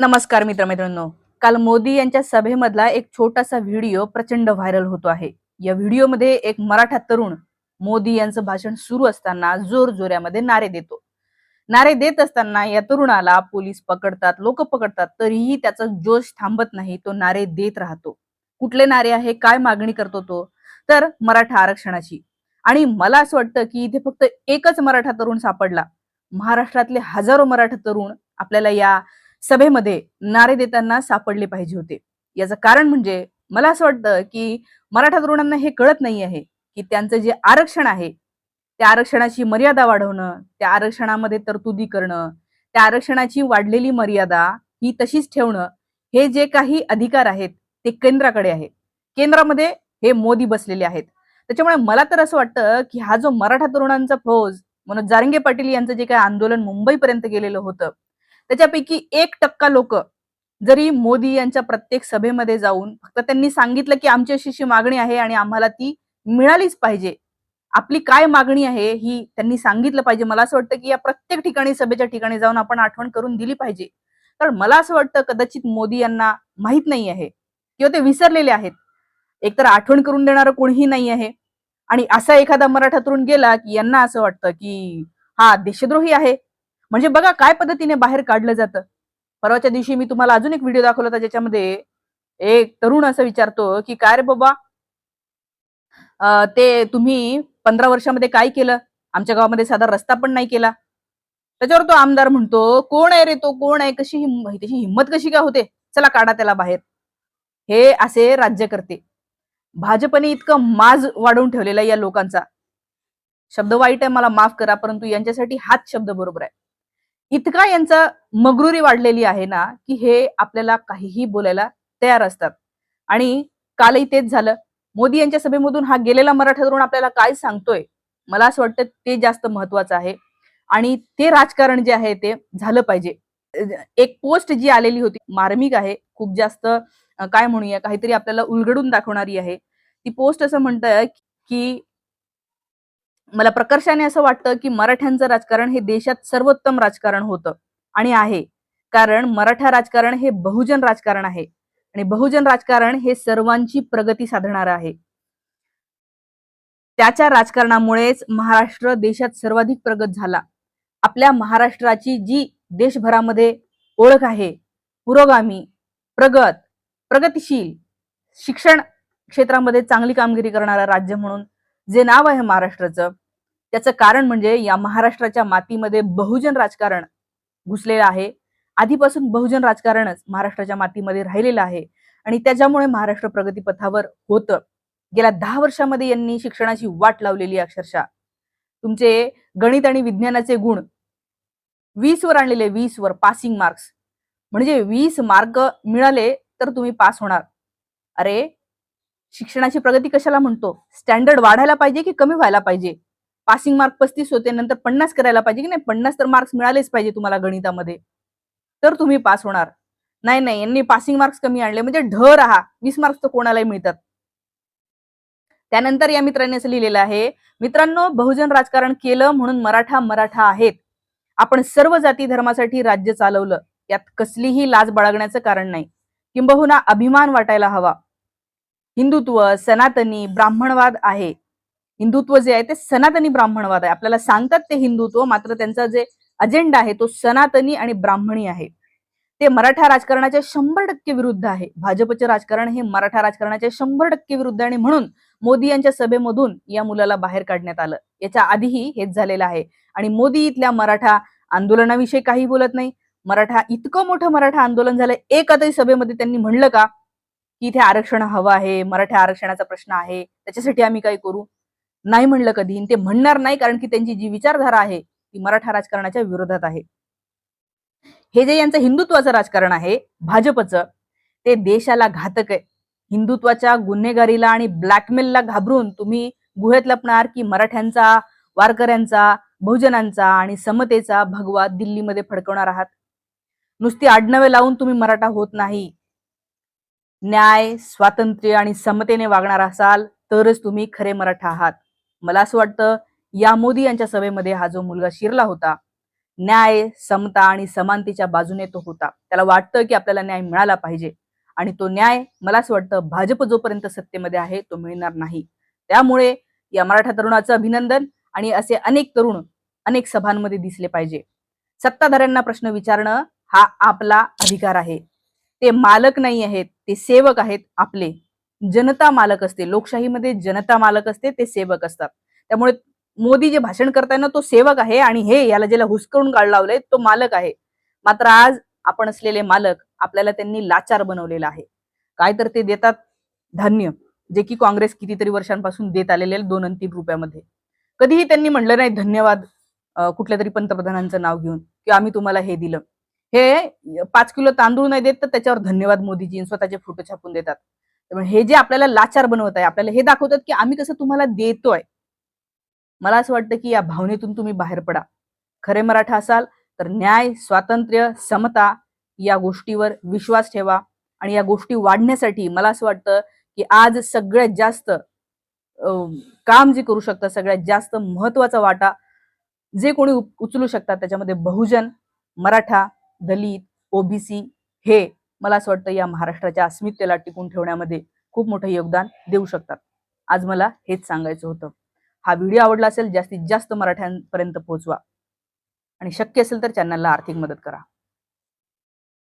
नमस्कार मित्रमैत्रिणींनो. काल मोदी यांच्या सभेमधला एक छोटासा व्हिडिओ प्रचंड व्हायरल होतो आहे. या व्हिडिओमध्ये एक मराठा तरुण मोदी यांचं भाषण सुरू असताना जोर जोऱ्यामध्ये नारे देतो. नारे देत असताना या तरुणाला पोलीस पकडतात लोक पकडतात तरीही त्याचा जोश थांबत नाही तो नारे देत राहतो. कुठले नारे आहे काय मागणी करतो तो? तर मराठा आरक्षणाची. आणि मला असं वाटतं की इथे फक्त एकच मराठा तरुण सापडला. महाराष्ट्रातले हजारो मराठा तरुण आपल्याला या सभेमध्ये नारे देताना सापडले पाहिजे होते. याचं कारण म्हणजे मला असं वाटतं की मराठा तरुणांना हे कळत नाही आहे की त्यांचं जे आरक्षण आहे त्या आरक्षणाची मर्यादा वाढवणं त्या आरक्षणामध्ये तरतुदी करणं त्या आरक्षणाची वाढलेली मर्यादा ही तशीच ठेवणं हे जे काही अधिकार आहेत ते केंद्राकडे आहे. केंद्रामध्ये हे मोदी बसलेले आहेत. त्याच्यामुळे मला तर असं वाटतं की हा जो मराठा तरुणांचा फौज मनोज जारंगे पाटील यांचं जे काही आंदोलन मुंबईपर्यंत गेलेलं होतं त्याच्यापैकी एक टक्का लोक जरी मोदी यांच्या प्रत्येक सभेमध्ये जाऊन फक्त त्यांनी सांगितलं की आमची अशी अशी मागणी आहे आणि आम्हाला ती मिळालीच पाहिजे आपली काय मागणी आहे ही त्यांनी सांगितलं पाहिजे. मला असं वाटतं की या प्रत्येक ठिकाणी सभेच्या ठिकाणी जाऊन आपण आठवण करून दिली पाहिजे. कारण मला असं वाटतं कदाचित मोदी यांना माहीत नाही आहे किंवा ते विसरलेले आहेत. एकतर आठवण करून देणारं कोणीही नाही आहे आणि असा एखादा मराठा तरुण गेला की यांना असं वाटतं की हा देशद्रोही आहे. म्हणजे बघा काय पद्धतीने बाहेर काढलं जातं. परवाच्या दिवशी मी तुम्हाला अजून एक व्हिडिओ दाखवला होता ज्याच्यामध्ये एक तरुण असं विचारतो की काय रे बाबा? ते तुम्ही पंधरा वर्षामध्ये काय केलं? आमच्या गावामध्ये साधा रस्ता पण नाही केला. त्याच्यावर तो आमदार म्हणतो कोण आहे रे तो? कोण आहे? कशी हिम- त्याची हिंमत कशी काय होते? चला काढा त्याला बाहेर. हे असे राज्य करते. भाजपने इतकं माज वाढवून ठेवलेला आहे या लोकांचा. शब्द वाईट आहे मला माफ करा परंतु यांच्यासाठी हाच शब्द बरोबर आहे. इतका यांचा मगरुरी वाढलेली आहे ना की हे आपल्याला काहीही बोलायला तयार असतात. आणि कालही तेच झालं. मोदी यांच्या सभेमधून हा गेलेला मराठा तरुण आपल्याला काय सांगतोय? मला असं वाटतं ते जास्त महत्वाचं आहे. आणि ते राजकारण जे आहे ते झालं पाहिजे. एक पोस्ट जी आलेली होती मार्मिक आहे खूप जास्त काय म्हणूया काहीतरी आपल्याला उलगडून दाखवणारी आहे. ती पोस्ट असं म्हणत की मला प्रकर्षाने असं वाटतं की मराठ्यांचं राजकारण हे देशात सर्वोत्तम राजकारण होतं आणि आहे. कारण मराठा राजकारण हे बहुजन राजकारण आहे. आणि बहुजन राजकारण हे सर्वांची प्रगती साधणार आहे. त्याच्या राजकारणामुळेच महाराष्ट्र देशात सर्वाधिक प्रगत झाला. आपल्या महाराष्ट्राची जी देशभरामध्ये ओळख आहे पुरोगामी प्रगत प्रगतिशील शिक्षण क्षेत्रामध्ये चांगली कामगिरी करणारं राज्य म्हणून जे नाव आहे महाराष्ट्राचं त्याचं कारण म्हणजे या महाराष्ट्राच्या मातीमध्ये बहुजन राजकारण घुसलेलं आहे. आधीपासून बहुजन राजकारणच महाराष्ट्राच्या मातीमध्ये राहिलेलं आहे. आणि त्याच्यामुळे महाराष्ट्र प्रगतीपथावर होतं. गेल्या दहा वर्षामध्ये यांनी शिक्षणाची वाट लावलेली आहे अक्षरशः. तुमचे गणित आणि विज्ञानाचे गुण वीस वर आणलेले वीस वर पासिंग मार्क्स म्हणजे वीस मार्क मिळाले तर तुम्ही पास होणार. अरे शिक्षणाची प्रगती कशाला म्हणतो? स्टँडर्ड वाढायला पाहिजे की कमी व्हायला पाहिजे? पासिंग मार्क पस्तीस होते नंतर पन्नास करायला पाहिजे की नाही? पन्नास तर मार्क्स मिळालेच पाहिजे तुम्हाला गणितामध्ये. तर तुम्ही पास होणार. नाही नाही यांनी पासिंग मार्क्स कमी आणले. म्हणजे ढ राहा. वीस मार्क्स तर कोणालाही मिळतात. त्यानंतर या मित्रांनी असं लिहिलेलं आहे मित्रांनो बहुजन राजकारण केलं म्हणून मराठा मराठा आहेत. आपण सर्व जाती धर्मासाठी राज्य चालवलं. यात कसलीही लाज बाळगण्याचं कारण नाही. किंबहुना अभिमान वाटायला हवा. हिंदुत्व सनातनी ब्राह्मणवाद आहे. हिंदुत्व जे आहे ते सनातनी ब्राह्मणवाद आहे. आपल्याला सांगतात ते हिंदुत्व मात्र त्यांचा जे अजेंडा आहे तो सनातनी आणि ब्राह्मणी आहे. ते मराठा राजकारणाच्या शंभर टक्के विरुद्ध आहे. भाजपचे राजकारण हे मराठा राजकारणाच्या शंभर टक्के विरुद्ध आणि म्हणून मोदी यांच्या सभेमधून या मुलाला बाहेर काढण्यात आलं. याच्या आधीही हेच झालेलं आहे. आणि मोदी इथल्या मराठा आंदोलनाविषयी काही बोलत नाही. मराठा इतकं मोठं मराठा आंदोलन झालं एकातही सभेमध्ये त्यांनी म्हणलं का? की इथे आरक्षण हवं आहे मराठा आरक्षणाचा प्रश्न आहे त्याच्यासाठी आम्ही काय करू? नाही म्हणलं कधी ते म्हणणार नाही कारण की त्यांची जी विचारधारा आहे ती मराठा राजकारणाच्या विरोधात आहे. हे जे यांचं हिंदुत्वाचं राजकारण आहे भाजपचं ते देशाला घातक आहे. हिंदुत्वाच्या गुन्हेगारीला आणि ब्लॅकमेलला घाबरून तुम्ही गुहेत लपणार की मराठ्यांचा वारकऱ्यांचा बहुजनांचा आणि समतेचा भगवा दिल्लीमध्ये फडकवणार आहात. नुसती आडनवे लावून तुम्ही मराठा होत नाही. न्याय स्वातंत्र्य आणि समतेने वागणार असाल तरच तुम्ही खरे मराठा आहात. मला असं वाटतं या मोदी यांच्या सभेमध्ये हा जो मुलगा शिरला होता न्याय समता आणि समानतेच्या बाजूने तो होता. त्याला वाटतं की आपल्याला न्याय मिळाला पाहिजे आणि तो न्याय मला असं वाटतं भाजप जोपर्यंत सत्तेमध्ये आहे तो मिळणार नाही. त्यामुळे या मराठा तरुणाचं अभिनंदन आणि असे अनेक तरुण अनेक सभांमध्ये दिसले पाहिजे. सत्ताधाऱ्यांना प्रश्न विचारणं हा आपला अधिकार आहे. ते मालक नाही आहेत ते सेवक आहेत आपले. जनता मालक असते. लोकशाहीमध्ये जनता मालक असते ते सेवक असतात. त्यामुळे मोदी जे भाषण करताना तो सेवक आहे आणि हे याला ज्याला हुसकरून काढ लावलंय तो मालक आहे. मात्र आज आपण असलेले मालक आपल्याला त्यांनी लाचार बनवलेला आहे. काय तर ते देतात धान्य जे की काँग्रेस कितीतरी वर्षांपासून देत आलेले दोन आणि तीन रुपयामध्ये. कधीही त्यांनी म्हणलं नाही धन्यवाद कुठल्या तरी पंतप्रधानांचं नाव घेऊन किंवा आम्ही तुम्हाला हे दिलं. हे पाच किलो तांदूळ नाही देत तर त्याच्यावर धन्यवाद मोदीजी स्वतःचे फोटो छापून देतात. त्यामुळे हे जे आपल्याला लाचार बनवत आहे आपल्याला हे दाखवतात की आम्ही कसं तुम्हाला देतोय. मला असं वाटतं की या भावनेतून तुम्ही बाहेर पडा. खरे मराठा असाल तर न्याय स्वातंत्र्य समता या गोष्टीवर विश्वास ठेवा आणि या गोष्टी वाढण्यासाठी मला असं वाटतं की आज सगळ्यात जास्त काम जे करू शकतात सगळ्यात जास्त महत्त्वाचा वाटा जे कोणी उप- उचलू शकतात त्याच्यामध्ये बहुजन मराठा दलित ओबीसी हे मला असं वाटतं या महाराष्ट्राच्या अस्मितेला टिकून ठेवण्यामध्ये खूप मोठं योगदान देऊ शकतात. आज मला हेच सांगायचं होतं. हा व्हिडिओ आवडला असेल जास्तीत जास्त मराठ्यांपर्यंत पोहोचवा. आणि शक्य असेल तर चॅनलला आर्थिक मदत करा.